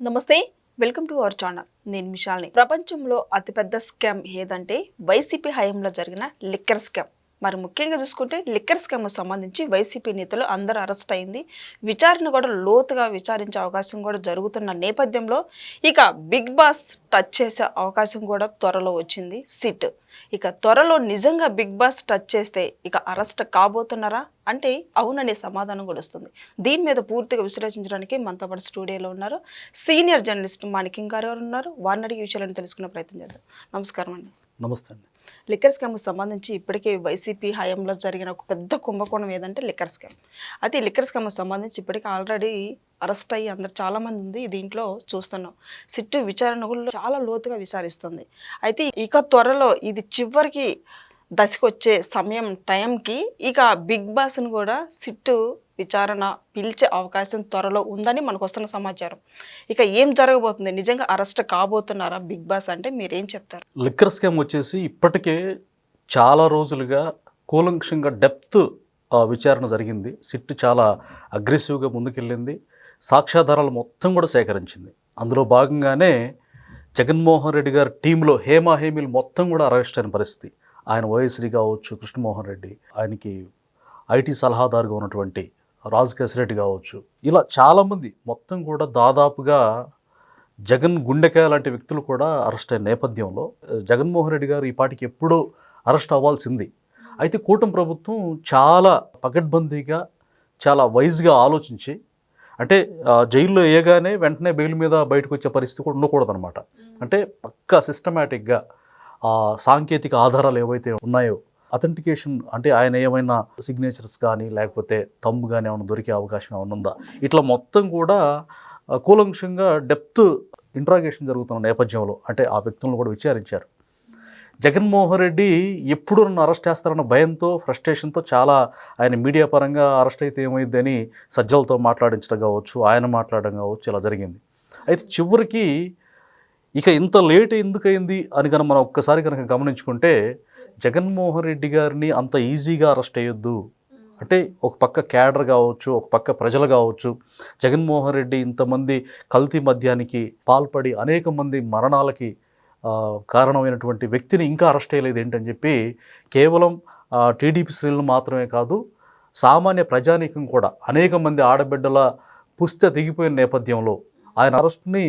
నమస్తే welcome to our channel. నేను మిషాల్ని. ప్రపంచంలో అతిపెద్ద స్కామ్ ఏదంటే వైసీపీ హయాంలో జరిగిన లిక్కర్ స్కామ్. మరి ముఖ్యంగా చూసుకుంటే లిక్కర్ స్కామ్ సంబంధించి వైసీపీ నేతలు అందరూ అరెస్ట్ అయింది. విచారణ కూడా లోతుగా విచారించే అవకాశం కూడా జరుగుతున్న నేపథ్యంలో ఇక బిగ్ బాస్ టచ్ చేసే అవకాశం కూడా త్వరలో వచ్చింది. సిట్ ఇక త్వరలో నిజంగా బిగ్ బాస్ టచ్ చేస్తే ఇక అరెస్ట్ కాబోతున్నారా? అంటే అవుననే సమాధానం కూడా వస్తుంది. దీని మీద పూర్తిగా విశ్లేషించడానికి మనతో పాటు స్టూడియోలో ఉన్నారు. సీనియర్ జర్నలిస్ట్ మాణికింగ్ గారు ఎవరు ఉన్నారు? వారిని అడిగి విషయాలను తెలుసుకునే ప్రయత్నం చేద్దాం. నమస్కారం అండి. నమస్తే అండి. లిక్కర్ స్కామ్కి సంబంధించి ఇప్పటికే వైసీపీ హయాంలో జరిగిన ఒక పెద్ద కుంభకోణం ఏదంటే లిక్కర్ స్కామ్. అయితే లిక్కర్ స్కామ్కి సంబంధించి ఇప్పటికే ఆల్రెడీ అరెస్ట్ అయ్యి అందరు చాలామంది ఉంది. దీంట్లో చూస్తున్నాం. సిట్టు విచారణ కూడా చాలా లోతుగా విచారిస్తుంది. అయితే ఇక త్వరలో ఇది చివరికి దశకు వచ్చే సమయం టైంకి ఇక బిగ్ బాస్ను కూడా సిట్టు విచారణ పిలిచే అవకాశం త్వరలో ఉందని మనకు వస్తున్న సమాచారం. ఇక ఏం జరగబోతుంది? నిజంగా అరెస్ట్ కాబోతున్నారా బిగ్ బాస్ అంటే మీరేం చెప్తారు? లిక్కర్ స్కామ్ వచ్చేసి ఇప్పటికే చాలా రోజులుగా కూలంక్షంగా డెప్త్ విచారణ జరిగింది. సిట్ చాలా అగ్రెసివ్గా ముందుకెళ్ళింది. సాక్ష్యాధారాలు మొత్తం కూడా సేకరించింది. అందులో భాగంగానే జగన్మోహన్ రెడ్డి గారి టీంలో హేమా హేమిలు మొత్తం కూడా అరెస్ట్ అయిన పరిస్థితి. ఆయన ఓఎస్డీ కావచ్చు కృష్ణమోహన్ రెడ్డి ఆయనకి ఐటీ సలహాదారుగా ఉన్నటువంటి రాజు రెడ్డి కావచ్చు. ఇలా చాలామంది మొత్తం కూడా దాదాపుగా జగన్ గుండెకాయ లాంటి వ్యక్తులు కూడా అరెస్ట్ అయిన నేపథ్యంలో జగన్మోహన్ రెడ్డి గారు ఈ పాటికి ఎప్పుడూ అరెస్ట్ అవ్వాల్సింది. అయితే కూటమి ప్రభుత్వం చాలా పకడ్బందీగా చాలా వైజ్గా ఆలోచించి అంటే జైల్లో వేయగానే వెంటనే బెయిల్ మీద బయటకు వచ్చే పరిస్థితి కూడా ఉండకూడదనమాట అంటే పక్కా సిస్టమేటిక్గా ఆ సాంకేతిక ఆధారాలు ఏవైతే ఉన్నాయో అథెంటికేషన్ అంటే ఆయన ఏమైనా సిగ్నేచర్స్ కానీ లేకపోతే తమ్ము కానీ ఏమైనా దొరికే అవకాశం ఏమైనా ఉందా? ఇట్లా మొత్తం కూడా కూలంక్షంగా డెప్త్ ఇంట్రాగేషన్ జరుగుతున్న నేపథ్యంలో అంటే ఆ వ్యక్తులను కూడా విచారించారు. జగన్మోహన్ రెడ్డి ఎప్పుడు నన్ను అరెస్ట్ చేస్తారన్న భయంతో ఫ్రస్ట్రేషన్తో చాలా ఆయన మీడియా పరంగా అరెస్ట్ అయితే ఏమైందని సజ్జలతో మాట్లాడించడం కావచ్చు ఆయన మాట్లాడడం కావచ్చు ఇలా జరిగింది. అయితే చివరికి ఇక ఇంత లేట్ ఎందుకైంది అని కనుక మనం ఒక్కసారి కనుక గమనించుకుంటే జగన్మోహన్ రెడ్డి గారిని అంత ఈజీగా అరెస్ట్ అయ్యొద్దు అంటే ఒక పక్క క్యాడర్ కావచ్చు ఒక పక్క ప్రజలు కావచ్చు జగన్మోహన్ రెడ్డి ఇంతమంది కల్తీ మద్యానికి పాల్పడి అనేక మంది మరణాలకి కారణమైనటువంటి వ్యక్తిని ఇంకా అరెస్ట్ చేయలేదు ఏంటని చెప్పి కేవలం టీడీపీ శ్రేణులు మాత్రమే కాదు సామాన్య ప్రజానీకం కూడా అనేక మంది ఆడబిడ్డల పుస్త దిగిపోయిన నేపథ్యంలో ఆయన అరెస్ట్ని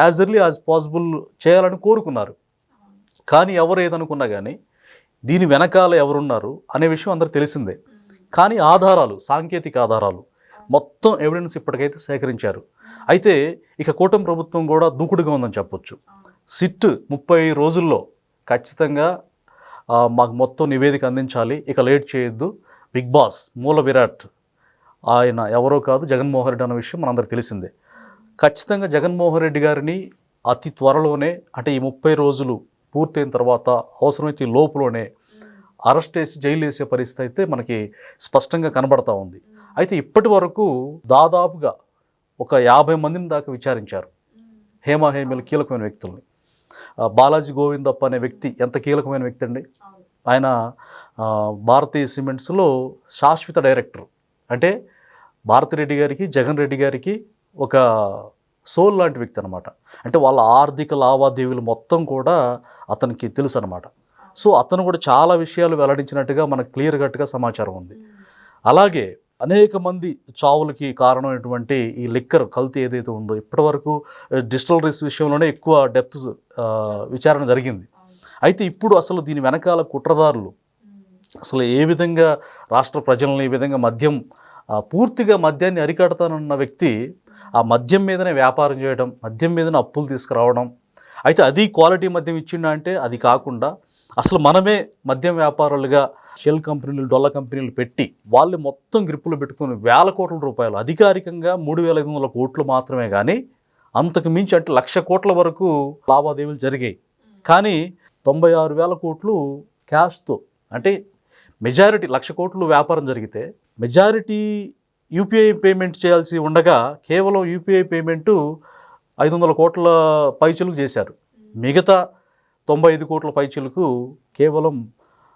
యాజ్ ఎర్లీ యాజ్ పాసిబుల్ చేయాలని కోరుకున్నారు. కానీ ఎవరు ఏదనుకున్నా కానీ దీని వెనకాల ఎవరున్నారు అనే విషయం అందరు తెలిసిందే. కానీ ఆధారాలు సాంకేతిక ఆధారాలు మొత్తం ఎవిడెన్స్ ఇప్పటికైతే సేకరించారు. అయితే ఇక కూటమి ప్రభుత్వం కూడా దూకుడుగా ఉందని చెప్పొచ్చు. సిట్ ముప్పై రోజుల్లో ఖచ్చితంగా మాకు మొత్తం నివేదిక అందించాలి. ఇక లేట్ చేయొద్దు. బిగ్ బాస్ మూల విరాట్ ఆయన ఎవరో కాదు జగన్మోహన్ రెడ్డి అన్న విషయం మనందరికి తెలిసిందే. ఖచ్చితంగా జగన్మోహన్ రెడ్డి గారిని అతి త్వరలోనే అంటే ఈ ముప్పై రోజులు పూర్తయిన తర్వాత అవసరమైతే లోపులోనే అరెస్ట్ చేసి జైలు వేసే పరిస్థితి అయితే మనకి స్పష్టంగా కనబడతా ఉంది. అయితే ఇప్పటి వరకు దాదాపుగా ఒక యాభై మందిని దాకా విచారించారు. హేమా కీలకమైన వ్యక్తుల్ని. బాలాజీ గోవిందప్ప అనే వ్యక్తి ఎంత కీలకమైన వ్యక్తి అండి? ఆయన భారతీయ సిమెంట్స్లో శాశ్వత డైరెక్టర్. అంటే భారతిరెడ్డి గారికి జగన్ రెడ్డి గారికి ఒక సోల్ లాంటి వ్యక్తి అనమాట అంటే వాళ్ళ ఆర్థిక లావాదేవీలు మొత్తం కూడా అతనికి తెలుసు అనమాట సో అతను కూడా చాలా విషయాలు వెల్లడించినట్టుగా మనకు క్లియర్ కట్గా సమాచారం ఉంది. అలాగే అనేక మంది చావులకి కారణమైనటువంటి ఈ లిక్కర్ కల్తీ ఏదైతే ఉందో ఇప్పటివరకు డిస్టలరీస్ విషయంలోనే ఎక్కువ డెప్త్ విచారణ జరిగింది. అయితే ఇప్పుడు అసలు దీని వెనకాల కుట్రదారులు అసలు ఏ విధంగా రాష్ట్ర ప్రజలను ఈ విధంగా మద్యం పూర్తిగా మద్యాన్ని అరికడతానన్న వ్యక్తి ఆ మద్యం మీదనే వ్యాపారం చేయడం మద్యం మీదనే అప్పులు తీసుకురావడం. అయితే అది క్వాలిటీ మద్యం ఇచ్చిండా అంటే అది కాకుండా అసలు మనమే మద్యం వ్యాపారులుగా షెల్ కంపెనీలు డొల్ల కంపెనీలు పెట్టి వాళ్ళు మొత్తం గ్రిప్పులు పెట్టుకుని వేల కోట్ల రూపాయలు అధికారికంగా మూడు వేల ఐదు వందల కోట్లు మాత్రమే కానీ అంతకు మించి అంటే లక్ష కోట్ల వరకు లావాదేవీలు జరిగాయి. కానీ తొంభై ఆరు వేల కోట్లు క్యాష్తో అంటే మెజారిటీ లక్ష కోట్లు వ్యాపారం జరిగితే మెజారిటీ యూపీఐ పేమెంట్ చేయాల్సి ఉండగా కేవలం యూపీఐ పేమెంటు ఐదు వందల కోట్ల పైచలకు చేశారు. మిగతా తొంభై ఐదు కోట్ల పైచలకు కేవలం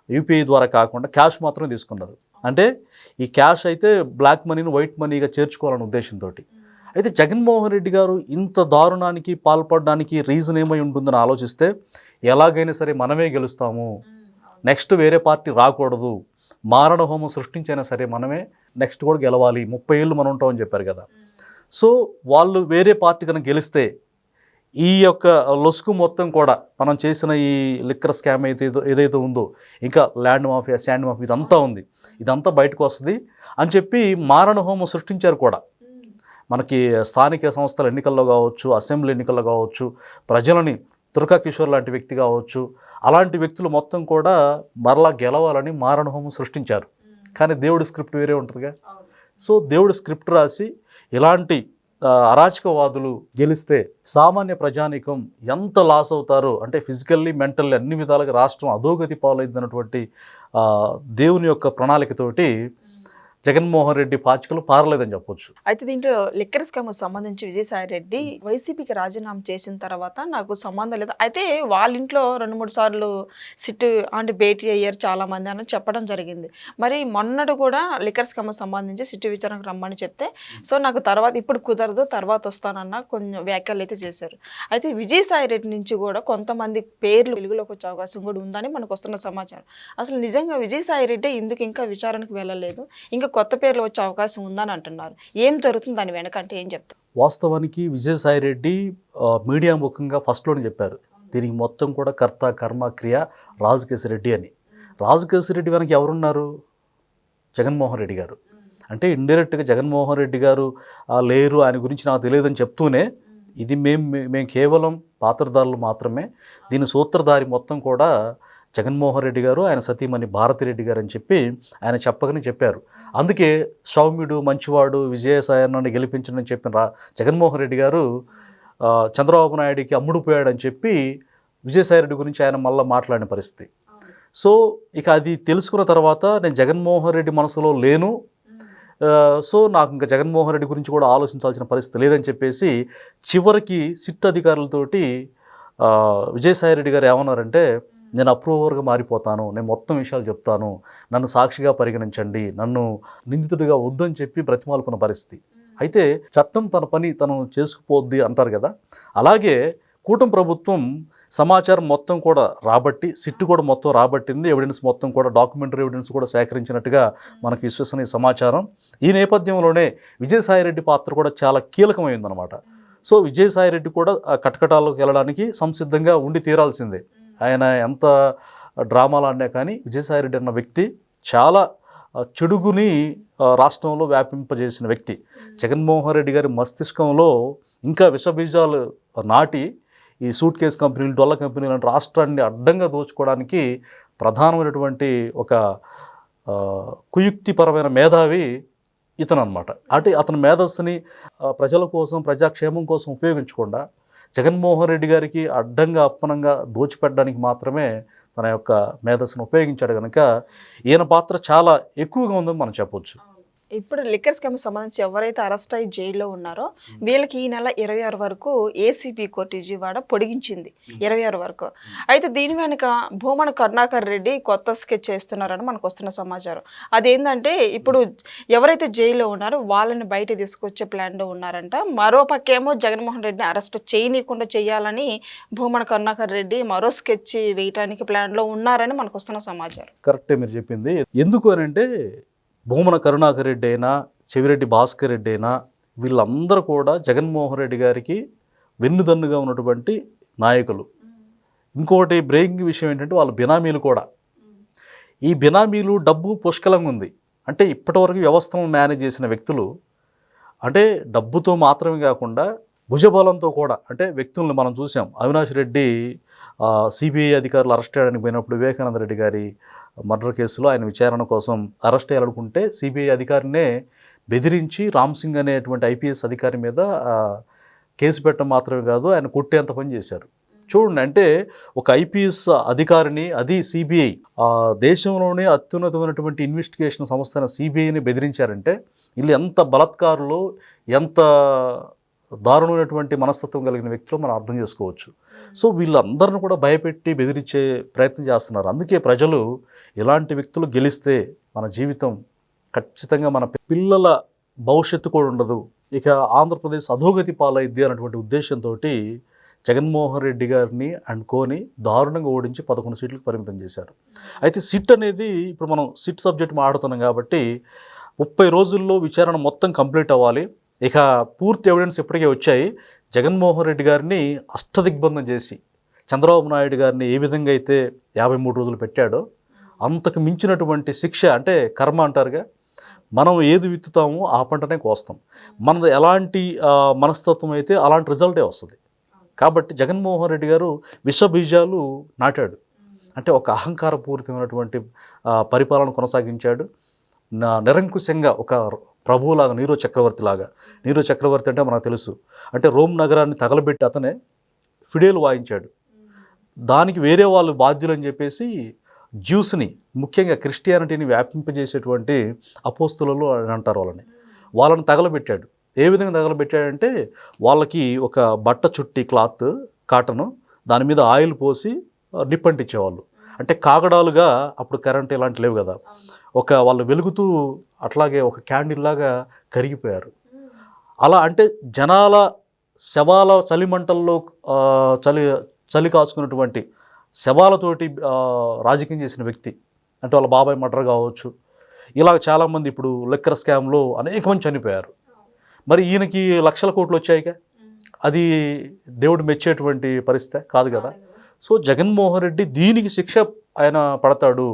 యూపీఐ ద్వారా కాకుండా క్యాష్ మాత్రం తీసుకున్నారు. అంటే ఈ క్యాష్ అయితే బ్లాక్ మనీని వైట్ మనీగా చేర్చుకోవాలనే ఉద్దేశంతో అయితే జగన్మోహన్ రెడ్డి గారు ఇంత దారుణానికి పాల్పడడానికి రీజన్ ఏమై ఉంటుందని ఆలోచిస్తే ఎలాగైనా సరే మనమే గెలుస్తాము. నెక్స్ట్ వేరే పార్టీ రాకూడదు. మారణ హోమం సృష్టించైనా సరే మనమే నెక్స్ట్ కూడా గెలవాలి ముప్పై ఏళ్ళు మనం ఉంటామని చెప్పారు కదా. సో వాళ్ళు వేరే పార్టీ కనుక గెలిస్తే ఈ యొక్క లొసుకు మొత్తం కూడా మనం చేసిన ఈ లిక్కర్ స్కామ్ అయితే ఏదో- ఏదైతే ఉందో ఇంకా ల్యాండ్ మాఫియా శాండ్ మాఫియా ఇదంతా ఉంది. ఇదంతా బయటకు వస్తుంది అని చెప్పి మారణ హోమం సృష్టించారు కూడా. మనకి స్థానిక సంస్థల ఎన్నికల్లో కావచ్చు అసెంబ్లీ ఎన్నికల్లో కావచ్చు ప్రజలని దుర్గా కిషోర్ లాంటి వ్యక్తి కావచ్చు. అలాంటి వ్యక్తులు మొత్తం కూడా మరలా గెలవాలని మారణ హోమం సృష్టించారు కానీ దేవుడి స్క్రిప్ట్ వేరే ఉంటుందిగా. సో దేవుడు స్క్రిప్ట్ రాసి ఇలాంటి అరాచకవాదులు గెలిస్తే సామాన్య ప్రజానీకం ఎంత లాస్ అవుతారో అంటే ఫిజికల్లీ మెంటల్లీ అన్ని విధాలుగా రాష్ట్రం అధోగతి పాలైందన్నటువంటి దేవుని యొక్క ప్రణాళికతోటి జగన్మోహన్ రెడ్డి పాచికలు పారలేదని చెప్పొచ్చు. అయితే దీంట్లో లిక్కర్ స్కామ్ సంబంధించి విజయసాయి రెడ్డి వైసీపీకి రాజీనామా చేసిన తర్వాత నాకు సంబంధం లేదు. అయితే వాళ్ళ ఇంట్లో రెండు మూడు సార్లు సిట్ అంటే భేటీ అయ్యారు చాలా మంది అని చెప్పడం జరిగింది. మరి మొన్నటి కూడా లిక్కర్ స్కామ్ సంబంధించి సిట్టు విచారణకు రమ్మని చెప్తే సో నాకు తర్వాత ఇప్పుడు కుదరదు తర్వాత వస్తానన్న కొన్ని వ్యాఖ్యలు అయితే చేశారు. అయితే విజయసాయి రెడ్డి నుంచి కూడా కొంతమంది పేర్లు వెలుగులోకి వచ్చే అవకాశం కూడా ఉందని మనకు వస్తున్న సమాచారం. అసలు నిజంగా విజయసాయి రెడ్డి ఎందుకు ఇంకా విచారణకు వెళ్ళలేదు? ఇంకా కొత్త పేర్లు వచ్చే అవకాశం ఉందని అంటున్నారు. ఏం జరుగుతుంది దాని వెనకంటే ఏం చెప్తారు వాస్తవానికి విజయసాయి రెడ్డి మీడియా ముఖంగా ఫస్ట్లోనే చెప్పారు. దీనికి మొత్తం కూడా కర్త కర్మ క్రియ రాజకేశి రెడ్డి అని. రాజకేశి రెడ్డి వెనక ఎవరున్నారు? జగన్మోహన్ రెడ్డి గారు. అంటే ఇండైరెక్ట్గా జగన్మోహన్ రెడ్డి గారు లేరు ఆయన గురించి నాకు తెలియదని చెప్తూనే ఇది మేము మేము కేవలం పాత్రధారులు మాత్రమే. దీని సూత్రధారి మొత్తం కూడా జగన్మోహన్ రెడ్డి గారు ఆయన సతీమణి భారతిరెడ్డి గారు అని చెప్పి ఆయన చెప్పకనే చెప్పారు. అందుకే సౌమ్యుడు మంచివాడు విజయసాయాన్ని గెలిపించడని చెప్పిన రా జగన్మోహన్ రెడ్డి గారు చంద్రబాబు నాయుడికి అమ్ముడుపోయాడని చెప్పి విజయసాయి రెడ్డి గురించి ఆయన మళ్ళీ మాట్లాడిన పరిస్థితి. సో ఇక అది తెలుసుకున్న తర్వాత నేను జగన్మోహన్ రెడ్డి మనసులో లేను. సో నాకు ఇంకా జగన్మోహన్ రెడ్డి గురించి కూడా ఆలోచించాల్సిన పరిస్థితి లేదని చెప్పేసి చివరికి సిట్ అధికారులతోటి విజయసాయి రెడ్డి గారు ఏమన్నారంటే నేను అప్రూవర్గా మారిపోతాను నేను మొత్తం విషయాలు చెప్తాను నన్ను సాక్షిగా పరిగణించండి నన్ను నిందితుడిగా వద్దని చెప్పి బ్రతిమాలుకున్న పరిస్థితి. అయితే చట్టం తన పని తను చేసుకుపోద్ది అంటారు కదా? అలాగే కూటమి ప్రభుత్వం సమాచారం మొత్తం కూడా రాబట్టి సిట్టు కూడా మొత్తం రాబట్టింది ఎవిడెన్స్ మొత్తం కూడా డాక్యుమెంటరీ ఎవిడెన్స్ కూడా సేకరించినట్టుగా మనకు విశ్వసనీయ సమాచారం. ఈ నేపథ్యంలోనే విజయసాయిరెడ్డి పాత్ర కూడా చాలా కీలకమైందనమాట సో విజయసాయిరెడ్డి కూడా ఆ కటకటాల్లోకి వెళ్ళడానికి సంసిద్ధంగా ఉండి తీరాల్సిందే. ఆయన ఎంత డ్రామాలు ఆడినా కానీ విజయసాయిరెడ్డి అన్న వ్యక్తి చాలా చెడుగుని రాష్ట్రంలో వ్యాపింపజేసిన వ్యక్తి. జగన్మోహన్ రెడ్డి గారి మస్తిష్కంలో ఇంకా విషబీజాలు నాటి ఈ సూట్ కేస్ కంపెనీలు డొల్ల కంపెనీలు లాంటి రాష్ట్రాన్ని అడ్డంగా దోచుకోవడానికి ప్రధానమైనటువంటి ఒక కుయుక్తిపరమైన మేధావి ఇతను అనమాట అంటే అతని మేధస్సుని ప్రజల కోసం ప్రజాక్షేమం కోసం ఉపయోగించకుండా జగన్మోహన్ రెడ్డి గారికి అడ్డంగా అప్పనంగా దోచిపెట్టడానికి మాత్రమే తన యొక్క మేధస్సును ఉపయోగించాడు కనుక ఈయన పాత్ర చాలా ఎక్కువగా ఉందని మనం చెప్పొచ్చు. ఇప్పుడు లిక్కర్ స్కామ్ సంబంధించి ఎవరైతే అరెస్ట్ అయ్యి జైల్లో ఉన్నారో వీళ్ళకి ఈ నెల ఇరవై ఆరు వరకు ఏసీబీ కోర్టు విజయవాడ పొడిగించింది. ఇరవై ఆరు వరకు. అయితే దీని వెనుక భూమన కరుణాకర్ రెడ్డి కొత్త స్కెచ్ చేస్తున్నారని మనకు వస్తున్న సమాచారం. అదేంటంటే ఇప్పుడు ఎవరైతే జైల్లో ఉన్నారో వాళ్ళని బయట తీసుకొచ్చే ప్లాన్లో ఉన్నారంట. మరో పక్కేమో జగన్మోహన్ రెడ్డిని అరెస్ట్ చేయనీయకుండా చేయాలని భూమన కరుణాకర్ రెడ్డి మరో స్కెచ్ వేయటానికి ప్లాన్లో ఉన్నారని మనకు వస్తున్న సమాచారం. కరెక్టే మీరు చెప్పింది. ఎందుకు అని అంటే భూమన కరుణాకర్ రెడ్డి అయినా చెవిరెడ్డి భాస్కర్ రెడ్డి అయినా వీళ్ళందరూ కూడా జగన్మోహన్ రెడ్డి గారికి వెన్నుదన్నుగా ఉన్నటువంటి నాయకులు. ఇంకోటి బ్రేకింగ్ విషయం ఏంటంటే వాళ్ళ బినామీలు కూడా. ఈ బినామీలు డబ్బు పుష్కలంగా ఉంది. అంటే ఇప్పటివరకు వ్యవస్థను మేనేజ్ చేసిన వ్యక్తులు అంటే డబ్బుతో మాత్రమే కాకుండా భుజబలంతో కూడా అంటే వ్యక్తులను మనం చూసాం. అవినాష్ రెడ్డి సిబిఐ అధికారులు అరెస్ట్ చేయడానికి పోయినప్పుడు వివేకానంద రెడ్డి గారి మర్డర్ కేసులో ఆయన విచారణ కోసం అరెస్ట్ చేయాలనుకుంటే సిబిఐ అధికారినే బెదిరించి రామ్ సింగ్ అనేటువంటి ఐపీఎస్ అధికారి మీద కేసు పెట్టడం మాత్రమే కాదు ఆయన కొట్టేంత పని చేశారు. చూడండి అంటే ఒక ఐపీఎస్ అధికారిని అది సిబిఐ దేశంలోనే అత్యున్నతమైనటువంటి ఇన్వెస్టిగేషన్ సంస్థ అయిన సిబిఐని బెదిరించారంటే వీళ్ళు ఎంత బలత్కారులు ఎంత దారుణమైనటువంటి మనస్తత్వం కలిగిన వ్యక్తులు మనం అర్థం చేసుకోవచ్చు. సో వీళ్ళందరిని కూడా భయపెట్టి బెదిరించే ప్రయత్నం చేస్తున్నారు. అందుకే ప్రజలు ఇలాంటి వ్యక్తులు గెలిస్తే మన జీవితం ఖచ్చితంగా మన పిల్లల భవిష్యత్తు కూడా ఉండదు. ఇక ఆంధ్రప్రదేశ్ అధోగతి పాలైద్ది అన్నటువంటి ఉద్దేశంతో జగన్మోహన్ రెడ్డి గారిని అండ్ కోని దారుణంగా ఓడించి పదకొండు సీట్లకు పరిమితం చేశారు. అయితే సిట్ అనేది ఇప్పుడు మనం సిట్ సబ్జెక్ట్ మాట్లాడుతున్నాం కాబట్టి ముప్పై రోజుల్లో విచారణ మొత్తం కంప్లీట్ అవ్వాలి. ఇక పూర్తి ఎవిడెన్స్ ఇప్పటికే వచ్చాయి. జగన్మోహన్ రెడ్డి గారిని అష్టదిగ్బంధం చేసి చంద్రబాబు నాయుడు గారిని ఏ విధంగా అయితే యాభై మూడు రోజులు పెట్టాడో అంతకు మించినటువంటి శిక్ష అంటే కర్మ అంటారుగా మనం ఏది విత్తుతామో ఆ పంటనే కోస్తాం. మనది ఎలాంటి మనస్తత్వం అయితే అలాంటి రిజల్టే వస్తుంది. కాబట్టి జగన్మోహన్ రెడ్డి గారు విషబీజాలు నాటాడు. అంటే ఒక అహంకారపూరితమైనటువంటి పరిపాలన కొనసాగించాడు. నిరంకుశంగా ఒక ప్రభువులాగా నీరో చక్రవర్తిలాగా. నీరో చక్రవర్తి అంటే మనకు తెలుసు. అంటే రోమ్ నగరాన్ని తగలబెట్టి అతనే ఫిడేలు వాయించాడు. దానికి వేరే వాళ్ళు బాధ్యులని చెప్పేసి జ్యూస్ని ముఖ్యంగా క్రిస్టియానిటీని వ్యాపింపజేసేటువంటి అపోస్తులలో అని అంటారు వాళ్ళని. వాళ్ళని తగలబెట్టాడు. ఏ విధంగా తగలబెట్టాడంటే వాళ్ళకి ఒక బట్ట చుట్టి క్లాత్ కాటను దాని మీద ఆయిల్ పోసి ఆ, నిప్పంటించేవాళ్ళు అంటే కాగడాలుగా అప్పుడు కరెంట్ ఇలాంటి లేవు కదా. ఒక వాళ్ళు వెలుగుతూ అట్లాగే ఒక క్యాండిల్ లాగా కరిగిపోయారు. అలా అంటే జనాల శవాల చలిమంటల్లో చలి చలి కాచుకున్నటువంటి శవాలతోటి రాజకీయం చేసిన వ్యక్తి. అంటే వాళ్ళ బాబాయ్ మర్డర్ కావచ్చు. ఇలా చాలామంది ఇప్పుడు లెక్కర్ స్కామ్లో అనేక మంది చనిపోయారు. మరి ఈయనకి లక్షల కోట్లు వచ్చాయిగా అది దేవుడు మెచ్చేటువంటి పరిస్థితి కాదు కదా. సో జగన్మోహన్ రెడ్డి దీనికి శిక్ష ఆయన పడతాడు.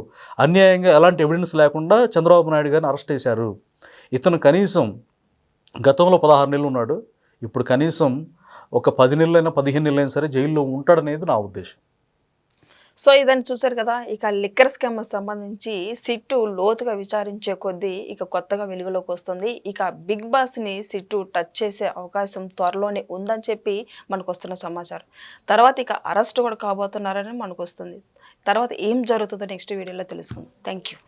అన్యాయంగా ఎలాంటి ఎవిడెన్స్ లేకుండా చంద్రబాబు నాయుడు గారిని అరెస్ట్ చేశారు. ఇతను కనీసం గతంలో పదహారు నెలలు ఉన్నాడు. ఇప్పుడు కనీసం ఒక పది నెలలైనా పదిహేను నెలలైనా సరే జైల్లో ఉంటాడనేది నా ఉద్దేశం. సో ఇదని చూశారు కదా ఇక లిక్కర్ స్కామ్ సంబంధించి సిట్టు లోతుగా విచారించే కొద్దీ ఇక కొత్తగా వెలుగులోకి వస్తుంది. ఇక బిగ్ బాస్ని సిట్టు టచ్ చేసే అవకాశం త్వరలోనే ఉందని చెప్పి మనకు వస్తున్న సమాచారం. తర్వాత ఇక అరెస్ట్ కూడా కాబోతున్నారని మనకు వస్తుంది. తర్వాత ఏం జరుగుతుందో నెక్స్ట్ వీడియోలో తెలుసుకుందాం. Thank you